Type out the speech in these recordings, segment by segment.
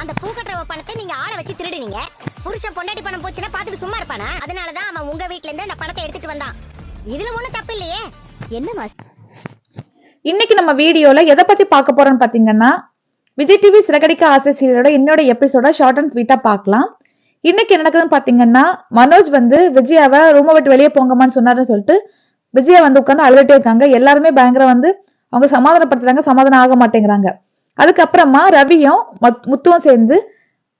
அந்த பூக்கட்டுறவ பணத்தை நீங்க ஆளை வச்சு திருடுனீங்க. புருஷன் பொண்டாட்டி பணம் போச்சுன்னா பார்த்துட்டு சும்மா இருப்பானா? அதனாலதான் அவன் உங்க வீட்ல இருந்து அந்த பணத்தை எடுத்துட்டு வந்தான். இதுல ஒண்ணும் தப்பு இல்லையே. என்ன மாஸ் இன்னைக்கு நம்ம வீடியோல எதை பத்தி பார்க்க போறோம்னு பாத்தீங்கன்னா விஜய் டிவி சிறகடிக்க ஆசை சீரியலோட என்னோட எபிசோட ஷார்ட் அண்ட் ஸ்வீட்டா பார்க்கலாம். இன்னைக்கு என்ன நடக்குதுன்னு பாத்தீங்கன்னா மனோஜ் வந்து விஜயாவை ரூமை விட்டு வெளியே போங்கம்மான்னு சொன்னாருன்னு சொல்லிட்டு விஜயா வந்து உட்காந்து அழுதுட்டே இருக்காங்க. எல்லாருமே பயங்கர வந்து அவங்க சமாதானப்படுத்துறாங்க சமாதானம் ஆக மாட்டேங்கிறாங்க. அதுக்கப்புறமா ரவியும் முத்துவும் சேர்ந்து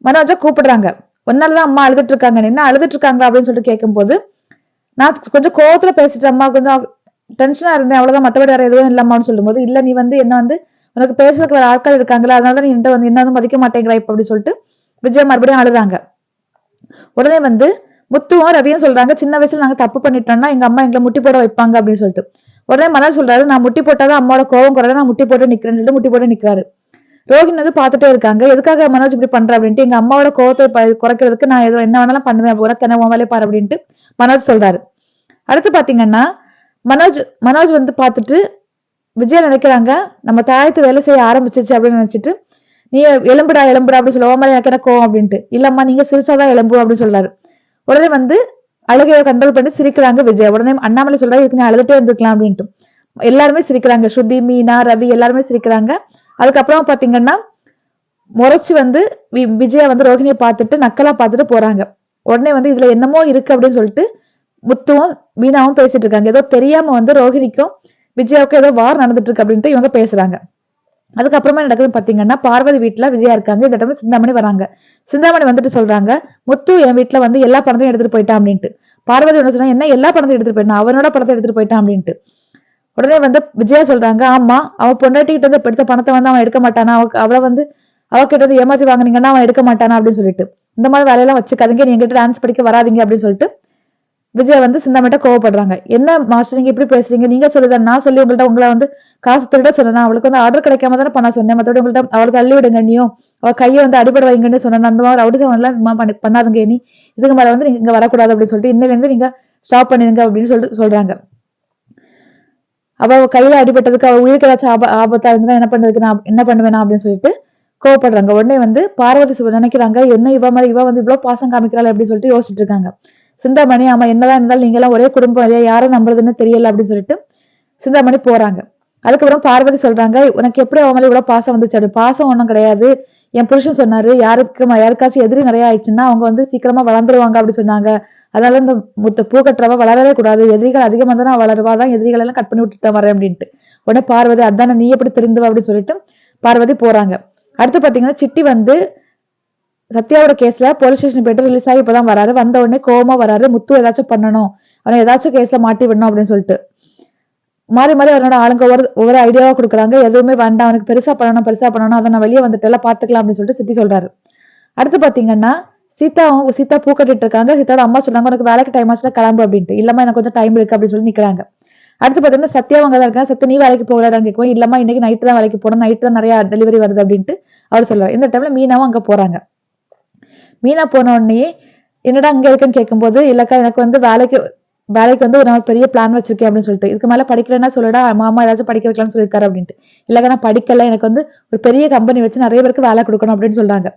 மனோஜை கூப்பிடுறாங்க. ஒன்னாலதான் அம்மா அழுதுட்டு இருக்காங்க என்ன அழுதுட்டு இருக்காங்களா அப்படின்னு சொல்லிட்டு கேட்கும்போது நான் கொஞ்சம் கோவத்துல பேசிட்டேன். அம்மா கொஞ்சம் டென்ஷனா இருந்தேன். அவ்வளவுதான். மத்தபடி வேற எதுவும் இல்லம்மான்னு சொல்லும்போது இல்ல நீ வந்து என்ன வந்து உனக்கு பேசுறதுக்கு வேற ஆட்கள் இருக்காங்களா? அதனாலதான் நீ என்கிட்ட வந்து என்ன வந்து மதிக்க மாட்டேங்கிறா இப்ப அப்படின்னு சொல்லிட்டு விஜய் மறுபடியும் அழுதாங்க உடனே வந்து முத்துவும் ரவியும் சொல்றாங்க சின்ன வயசுல நாங்க தப்பு பண்ணிட்டோம்னா எங்க அம்மா எங்களை முட்டி போட வைப்பாங்க அப்படின்னு சொல்லிட்டு. உடனே மனோஜ் சொல்றாரு நான் முட்டி போட்டாதான் அம்மாவோட கோவம் குறையா நான் முட்டி போட்டு நிக்கிறேன்னு சொல்லிட்டு முட்டி போட்டு நிக்கிறாரு. ரோஹின் வந்து பார்த்துட்டே இருக்காங்க. எதுக்காக மனோஜ் இப்படி பண்ற? அப்படின்ட்டு எங்க அம்மாவோட கோவத்தை குறைக்கிறதுக்கு நான் ஏதோ என்ன வேணாலும் பண்ணுவேன். உனக்கு என்ன வேலையை பாரு அப்படின்ட்டு மனோஜ் சொல்றாரு. அடுத்து பாத்தீங்கன்னா மனோஜ் மனோஜ் வந்து பார்த்துட்டு விஜய் நினைக்கிறாங்க நம்ம தாயத்து வேலை செய்ய ஆரம்பிச்சிச்சு அப்படின்னு நினைச்சிட்டு நீ எலும்புடா எலும்புடா அப்படின்னு சொல்லுவோம் மாதிரி எனக்கு கோவம்? அப்படின்ட்டு. இல்லம்மா நீங்க சிரிச்சாதான் எலும்பு அப்படின்னு சொல்றாரு. உடனே வந்து அழுகையை கண்ட்ரோல் பண்ணி சிரிக்கிறாங்க விஜய். உடனே அண்ணாமலை சொல்றாரு இதுக்கு நீ அழுதுட்டே இருந்துக்கலாம் அப்படின்ட்டு. எல்லாருமே சிரிக்கிறாங்க. ஸ்ருதி மீனா ரவி எல்லாருமே சிரிக்கிறாங்க. அதுக்கப்புறம் பாத்தீங்கன்னா முறைச்சு வந்து வி- விஜயா வந்து ரோகிணியை பார்த்துட்டு நக்கலா பார்த்துட்டு போறாங்க. உடனே வந்து இதுல என்னமோ இருக்கு அப்படின்னு சொல்லிட்டு முத்துவும் வீணாவும் பேசிட்டு இருக்காங்க. ஏதோ தெரியாம வந்து ரோஹிணிக்கும் விஜயாவுக்கும் ஏதோ வார் நடந்துட்டு இருக்கு அப்படின்ட்டு இவங்க பேசுறாங்க. அதுக்கப்புறமா என்ன நடக்குதுன்னு பாத்தீங்கன்னா பார்வதி வீட்டுல விஜயா இருக்காங்க. இந்த இடத்துல சிந்தாமணி வராங்க. சிந்தாமணி வந்துட்டு சொல்றாங்க முத்து என் வீட்டுல வந்து எல்லா பணத்தையும் எடுத்துட்டு போயிட்டான் அப்படின்ட்டு. பார்வதி என்ன சொன்னா என்ன எல்லா பணத்தையும் எடுத்துட்டு போயிட்டான்? அவனோட படத்தை எடுத்துட்டு போயிட்டான் அப்படின்ட்டு. உடனே வந்து விஜயா சொல்றாங்க ஆமா அவன் பொண்டாட்டிகிட்ட இருந்து எடுத்த பணத்தை வந்து அவன் எடுக்க மாட்டானா? அவ அவளை வந்து அவகிட்ட இருந்து ஏமாத்தி வாங்குனீங்கன்னா அவன் எடுக்க மாட்டானா? அப்படின்னு சொல்லிட்டு. இந்த மாதிரி வேலையெல்லாம் வச்சுக்காதீங்க நீங்க கிட்ட டான்ஸ் படிக்க வராதீங்க அப்படின்னு சொல்லிட்டு விஜய் வந்து சிந்தாமட்ட கோவப்படுறாங்க. என்ன மாஸ்டர் நீங்க இப்படி பேசுறீங்க? நீங்க சொல்லுதான் நான் சொல்லி உங்கள்ட்ட உங்களை வந்து காசு திருட சொல்லணும் அவளுக்கு வந்து ஆர்டர் கிடைக்காம தானே பண்ண சொன்னேன். மற்றபடி உங்கள்ட்ட அவளுக்கு தள்ளி விடுங்க நீயும் அவ கையை வந்து அடிபட வைங்கன்னு சொன்னேன்? அந்த மாதிரி ரவுடிசம் எல்லாம் பண்ணாதுங்க இனி. இதுக்கு மேல வந்து நீங்க இங்க வரக்கூடாது அப்படின்னு சொல்லிட்டு இன்னையில இருந்து நீங்க ஸ்டாப் பண்ணிருங்க அப்படின்னு சொல்லிட்டு சொல்றாங்க. அவ அவ கையில அடிபட்டதுக்கு அவ உயிருக்கு ஏதாச்சும் ஆப ஆபத்தா இருந்தா என்ன பண்றதுக்கு நான் என்ன பண்ணுவேனா அப்படின்னு சொல்லிட்டு கோவப்படுறாங்க. உடனே வந்து பார்வதி சிவ நினைக்கிறாங்க என்ன இவ மாதிரி இவ வந்து இவ்வளவு பாசம் காமிக்கிறாள்? அப்படின்னு சொல்லிட்டு யோசிச்சுட்டு இருக்காங்க. சிந்தாமணி ஆமா என்னதான் இருந்தாலும் நீங்க எல்லாம் ஒரே குடும்பம் இல்லையா? யாரும் நம்புறதுன்னு தெரியல அப்படின்னு சொல்லிட்டு சிந்தாமணி போறாங்க. அதுக்கப்புறம் பார்வதி சொல்றாங்க உனக்கு எப்படி அவன் மேல இவ்வளவு பாசம் வந்துச்சு? அப்படி பாசம் ஒண்ணும் கிடையாது. என் புருஷன் சொன்னாரு யாருக்கு யாருக்காச்சும் எதிரி நிறைய ஆயிடுச்சுன்னா அவங்க வந்து சீக்கிரமா வளர்ந்துருவாங்க அப்படி சொன்னாங்க. அதனால இந்த முத்த பூ வளரவே கூடாது. எதிரிகள் அதிகமாக இருந்தா வளருவா தான் எதிரிகள் எல்லாம் கட் பண்ணி விட்டுட்டு வரேன் அப்படின்ட்டு. உடனே பார்வதி அதானே நீ எப்படி திருந்துவ அப்படின்னு சொல்லிட்டு பார்வதி போறாங்க. அடுத்து பாத்தீங்கன்னா சிட்டி வந்து சத்யாவோட கேஸ்ல போலீஸ் ஸ்டேஷன் போயிட்டு ரிலீஸ் ஆகி இப்பதான் வராரு. வந்த உடனே கோமா வராரு. முத்து ஏதாச்சும் பண்ணணும். அவனை ஏதாச்சும் கேஸ்ல மாட்டி விடணும் அப்படின்னு சொல்லிட்டு. மாறி மாறி அவனோட ஆளுங்க ஒவ்வொரு ஒவ்வொரு ஐடியாவா கொடுக்குறாங்க. எதுவுமே வேண்டாம். அவனுக்கு பெருசா பண்ணணும் பெருசா பண்ணணும். அதை நான் வெளியே வந்துட்டு எல்லாம் பாத்துக்கலாம் அப்படின்னு சொல்லிட்டு சிட்டி சொல்றாரு. அடுத்து பாத்தீங்கன்னா சீதாவும் சீதா பூ கட்டிட்டு இருக்காங்க. சீதாவோட அம்மா சொல்றாங்க உனக்கு வேலைக்கு டைம் ஆச்சுல கிளம்பு அப்படின்ட்டு. இல்லம்மா எனக்கு கொஞ்சம் டைம் இருக்கு அப்படின்னு சொல்லி நிக்கிறாங்க. அடுத்து பாத்தீங்கன்னா சத்யா அவங்க தான் இருக்காங்க. சத்யா நீ வேலைக்கு போகலான்னு கேட்கும் இல்லம்மா இன்னைக்கு நைட்டு தான் வேலைக்கு போகணும். நைட்டு தான் நிறைய டெலிவரி வருது அப்படின்ட்டு அவர் சொல்றாரு. இந்த டைம்ல மீனாவும் அங்க போறாங்க. மீனா போன உடனே என்னடா அங்க இருக்குன்னு கேட்கும்போது இல்லக்கா எனக்கு வந்து வேலைக்கு வேலைக்கு வந்து ஒரு நாள் பெரிய பிளான் வச்சிருக்கேன் அப்படின்னு சொல்லிட்டு. இதுக்கு மேல படிக்கலன்னா சொல்லுடா மாமா ஏதாச்சும் படிக்க வைக்கலாம்னு சொல்லியிருக்காரு அப்படின்ட்டு. இல்லக்கா நான் படிக்கல. எனக்கு வந்து ஒரு பெரிய கம்பெனி வச்சு நிறைய பேருக்கு வேலை கொடுக்கணும் அப்படின்னு சொல்றாங்க.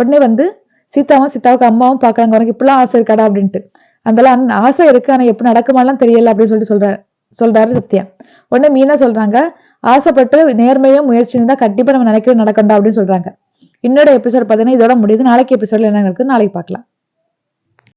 உடனே வந்து சீதாவும் சீதாவுக்கு அம்மாவும் பாக்குறாங்க உனக்கு இப்படிலாம் ஆசை இருக்காடா அப்படின்ட்டு. அதெல்லாம் ஆசை இருக்கு. ஆனா எப்படி நடக்குமாலாம் தெரியல அப்படின்னு சொல்லிட்டு சொல்றாரு சொல்றாரு சத்யா. உடனே மீனா சொல்றாங்க ஆசைப்பட்டு நேர்மையும் முயற்சி இருந்தா கண்டிப்பா நம்ம நினைக்கிறது நடக்கண்டா அப்படின்னு சொல்றாங்க. இன்னொரு எபிசோட் பார்த்தீங்கன்னா இதோட முடியுது. நாளைக்கு எபிசோட்ல என்ன நடக்குது நாளைக்கு பார்க்கலாம்.